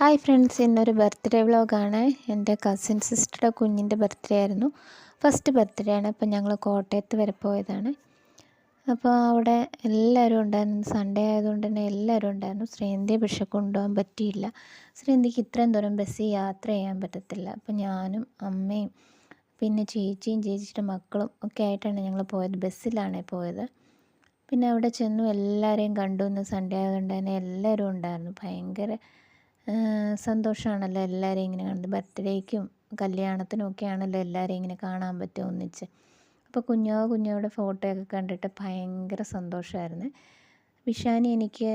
Hi friends ഇന്നൊരു birthday വ്ളോഗാണ് എന്റെ കസിൻ സിസ്റ്ററുടെ കുഞ്ഞിന്റെ ബർത്ത്ഡേ ആയിരുന്നു. ഫസ്റ്റ് ബർത്ത്ഡേ ആണ്. അപ്പോൾ ഞങ്ങൾ കോട്ടയത്ത് വരെ പോയതാണ്. അപ്പോൾ അവിടെ എല്ലാവരും ഉണ്ടായിരുന്നു. സൺഡേ ആയതുകൊണ്ട് തന്നെ എല്ലാവരും ഉണ്ടായിരുന്നു. ശ്രീന്തിയെ പക്ഷെ കൊണ്ടുപോകാൻ പറ്റിയില്ല. ശ്രീന്തിക്ക് ഇത്രയും ദൂരം ബസ്സിൽ യാത്ര ചെയ്യാൻ പറ്റത്തില്ല. അപ്പോൾ ഞാനും അമ്മയും പിന്നെ ചേച്ചിയും ചേച്ചിയുടെ മക്കളും ഒക്കെ ആയിട്ടാണ് ഞങ്ങൾ പോയത്. ബസ്സിലാണ് പോയത്. പിന്നെ അവിടെ ചെന്നു എല്ലാവരെയും കണ്ടു. സൺഡേ ആയതുകൊണ്ട് തന്നെ എല്ലാവരും ഉണ്ടായിരുന്നു. ഭയങ്കര സന്തോഷമാണല്ലോ എല്ലാവരെയും ഇങ്ങനെ കാണുന്നത്. ബർത്ത്ഡേക്കും കല്യാണത്തിനും ഒക്കെ ആണല്ലോ എല്ലാവരെയും ഇങ്ങനെ കാണാൻ പറ്റുക ഒന്നിച്ച്. അപ്പോൾ കുഞ്ഞോ കുഞ്ഞോയുടെ ഫോട്ടോയൊക്കെ കണ്ടിട്ട് ഭയങ്കര സന്തോഷമായിരുന്നു വിഷാനി എനിക്ക്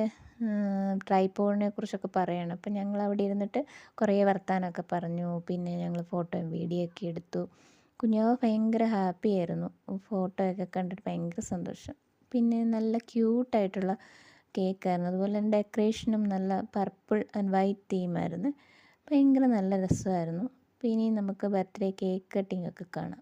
ട്രൈപ്പോഡിനെ കുറിച്ചൊക്കെ പറയണം. അപ്പം ഞങ്ങൾ അവിടെ ഇരുന്നിട്ട് കുറേ വർത്താനമൊക്കെ പറഞ്ഞു. പിന്നെ ഞങ്ങൾ ഫോട്ടോയും വീഡിയോ ഒക്കെ എടുത്തു. കുഞ്ഞോ ഭയങ്കര ഹാപ്പി ആയിരുന്നു ഫോട്ടോയൊക്കെ കണ്ടിട്ട് ഭയങ്കര സന്തോഷം. പിന്നെ നല്ല ക്യൂട്ടായിട്ടുള്ള കേക്കായിരുന്നു. അതുപോലെ തന്നെ ഡെക്കറേഷനും നല്ല പർപ്പിൾ ആൻഡ് വൈറ്റ് തീമായിരുന്നു ഭയങ്കര നല്ല രസമായിരുന്നു. അപ്പോൾ ഇനി നമുക്ക് ബർത്ത്ഡേ കേക്ക് കട്ടിംഗ് ഒക്കെ കാണാം.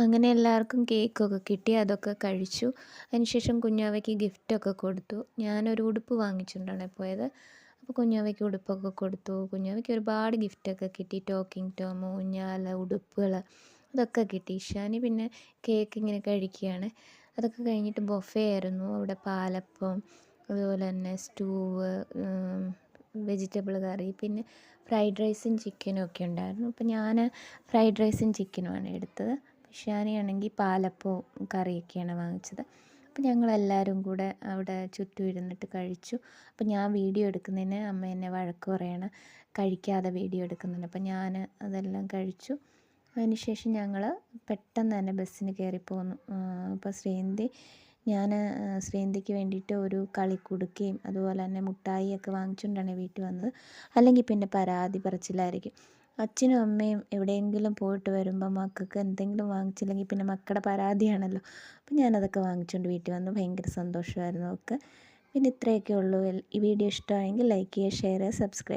അങ്ങനെ എല്ലാവർക്കും കേക്കൊക്കെ കിട്ടി അതൊക്കെ കഴിച്ചു. അതിനുശേഷം കുഞ്ഞാവയ്ക്ക് ഗിഫ്റ്റൊക്കെ കൊടുത്തു. ഞാനൊരു ഉടുപ്പ് വാങ്ങിച്ചിട്ടുണ്ടാണ് പോയത്. അപ്പോൾ കുഞ്ഞാവയ്ക്ക് ഉടുപ്പൊക്കെ കൊടുത്തു. കുഞ്ഞാവയ്ക്ക് ഒരുപാട് ഗിഫ്റ്റൊക്കെ കിട്ടി. ടോക്കിംഗ് ടോം ഊഞ്ഞാല ഉടുപ്പുകൾ അതൊക്കെ കിട്ടി. ഇഷാനി പിന്നെ കേക്ക് ഇങ്ങനെ കഴിക്കുകയാണ്. അതൊക്കെ കഴിഞ്ഞിട്ട് ബൊഫേ ആയിരുന്നു. അവിടെ പാലപ്പം അതുപോലെ തന്നെ സ്റ്റൂവ് വെജിറ്റബിൾ കറി പിന്നെ ഫ്രൈഡ് റൈസും ചിക്കനും ഒക്കെ ഉണ്ടായിരുന്നു. അപ്പോൾ ഞാൻ ഫ്രൈഡ് റൈസും ചിക്കനുമാണ് എടുത്തത്. ഷാനിയാണെങ്കിൽ പാലപ്പവും കറിയൊക്കെയാണ് വാങ്ങിച്ചത്. അപ്പോൾ ഞങ്ങളെല്ലാവരും കൂടെ അവിടെ ചുറ്റും ഇരുന്നിട്ട് കഴിച്ചു. അപ്പോൾ ഞാൻ വീഡിയോ എടുക്കുന്നതിന് അമ്മ എന്നെ വഴക്ക് പറയാണ് കഴിക്കാതെ വീഡിയോ എടുക്കുന്നതിന് അപ്പോൾ ഞാൻ അതെല്ലാം കഴിച്ചു. അതിനുശേഷം ഞങ്ങൾ പെട്ടെന്ന് തന്നെ ബസ്സിന് കയറി പോന്നു. അപ്പോൾ ശ്രീന്തി ഞാൻ ശ്രീന്തിക്ക് വേണ്ടിയിട്ട് ഒരു കളി കളിക്കുടുക്കയും അതുപോലെ തന്നെ മുട്ടായിയൊക്കെ വാങ്ങിച്ചുകൊണ്ടാണ് വീട്ടിൽ വന്നത്. അല്ലെങ്കിൽ പിന്നെ പരാതി പറച്ചിലായിരിക്കും. അച്ഛനും അമ്മയും എവിടെയെങ്കിലും പോയിട്ട് വരുമ്പോൾ മക്കൾക്ക് എന്തെങ്കിലും വാങ്ങിച്ചില്ലെങ്കിൽ പിന്നെ മക്കളുടെ പരാതിയാണല്ലോ. അപ്പം ഞാനതൊക്കെ വാങ്ങിച്ചുകൊണ്ട് വീട്ടിൽ വന്നു. ഭയങ്കര സന്തോഷമായിരുന്നു ഒക്കെ. പിന്നെ ഇത്രയൊക്കെ ഉള്ളൂ. ഈ വീഡിയോ ഇഷ്ടമായെങ്കിൽ ലൈക്ക് ചെയ്യുക ഷെയർ ചെയ്യുക സബ്സ്ക്രൈബ്